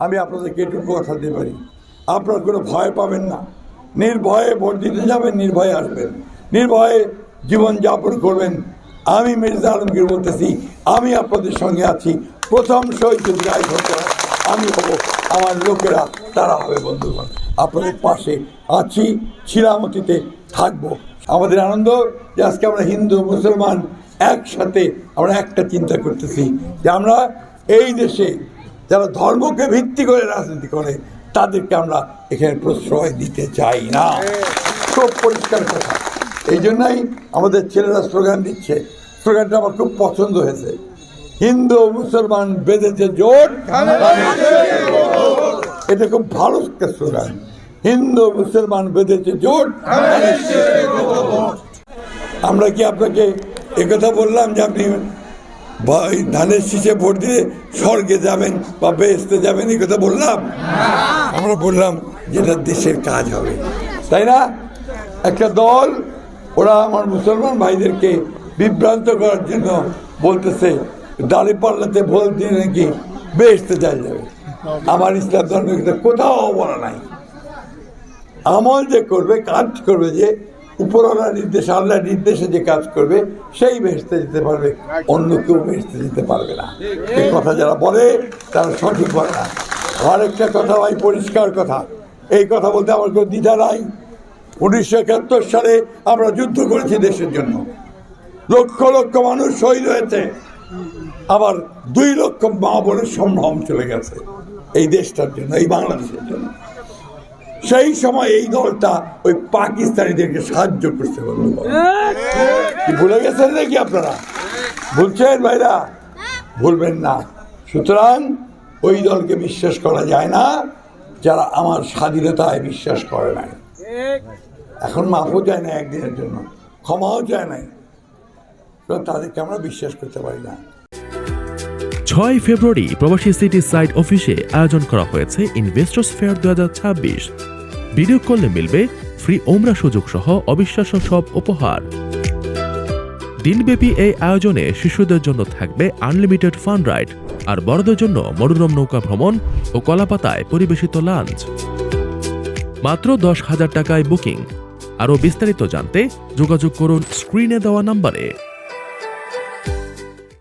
আমি আপনাদেরকে এটুকু কথা দিতে পারি। আপনার কোনো ভয় পাবেন না। নির্ভয়ে ভোট দিতে যাবেন, নির্ভয়ে আসবেন। নির্ভয়ে জীবনযাপন করবেন। আমি মির্জা আলমগীর বলতেছি, আমি আপনাদের সঙ্গে আছি। প্রথম শহীদ রায় আমি হব আমার লোকেরা, তারা হবে বন্ধুগণ। আপনাদের পাশে আছি ছিলাম অতীতে থাকব। আমাদের আনন্দ যে আজকে আমরা হিন্দু, মুসলমান একসাথে আমরা একটা চিন্তা করতেছি যে আমরা এই দেশে যারা ধর্মকে ভিত্তি করে রাজনীতি করে, তাদেরকে আমরা এখানে প্রশ্রয় দিতে চাই না। খুব পরিষ্কার কথা। এই জন্যই আমাদের ছেলেরা স্লোগান দিচ্ছে। স্লোগানটা আমার খুব পছন্দ হয়েছে। হিন্দু মুসলমান বেঁধেছে জোট। এটা খুব ভালো স্লোগান। হিন্দু মুসলমান বেঁধেছে জোট। আমরা কি আপনাকে একথা বললাম যে আপনি বা- ওই ধানের শীষে ভোট দিয়ে স্বর্গে যাবেন বা বেহেস্তে যাবেন, এই কথা বললাম? আমরা বললাম যেটা দেশের কাজ হবে। তাই না? একটা দল, ওরা আমার মুসলমান ভাইদেরকে বিভ্রান্ত করার জন্য বলতেছে দাড়ি পাল্লাতে ভোট দিয়ে নাকি বেহেস্তে যাওয়া যাবে। আমার ইসলাম ধর্মে কোথাও বলা নাই। আমল যে করবে, কাজ করবে যে উপরওয়ালার নির্দেশ আল্লাহ নির্দেশে যে কাজ করবে সেই বেহেস্তে যেতে পারবে অন্য কেউ বেহেস্তে যেতে পারবে না। এই কথা যারা বলে তারা সঠিক বলে না। আর একটা কথা ভাই পরিষ্কার কথা। এই কথা বলতে আমার কোনো দ্বিধা নাই। উনিশশো একাত্তর সালে আমরা যুদ্ধ করেছি দেশের জন্য। লক্ষ লক্ষ মানুষ শহীদ হয়েছে। আবার দুই লক্ষ মা বোনের সম্ভ্রম চলে গেছে। এই দেশটার জন্য এই বাংলাদেশের জন্য। সেই সময় এই দলটা ওই পাকিস্তানিদেরকে সাহায্য করতে বলল ভুলে গেছেন নাকি আপনারা? ভুলছেন ভাইরা? ভুলবেন না। সুতরাং ওই দলকে বিশ্বাস করা যায় না, যারা আমার স্বাধীনতায় বিশ্বাস করে নাই। এখন মাফও যায় না একদিনের জন্য, ক্ষমাও যায় নাই। তাদেরকে আমরা বিশ্বাস করতে পারি না। ছয় ফেব্রুয়ারি প্রবাসী সিটি সাইট অফিসে আয়োজন করা হয়েছে ইনভেস্টর্স ফেয়ার দু হাজার ছাব্বিশ। ভিডিও কলে মিলবে ফ্রি ওমরা সুযোগ সহ অবিশ্বাস্য সব উপহার। দিনব্যাপী এই আয়োজনে শিশুদের জন্য থাকবে আনলিমিটেড ফান রাইড আর বড়দের জন্য মনোরম নৌকা ভ্রমণ ও কলাপাতায় পরিবেশিত লাঞ্চ মাত্র দশ হাজার টাকায় বুকিং আরও বিস্তারিত জানতে যোগাযোগ করুন স্ক্রিনে দেওয়া নাম্বারে।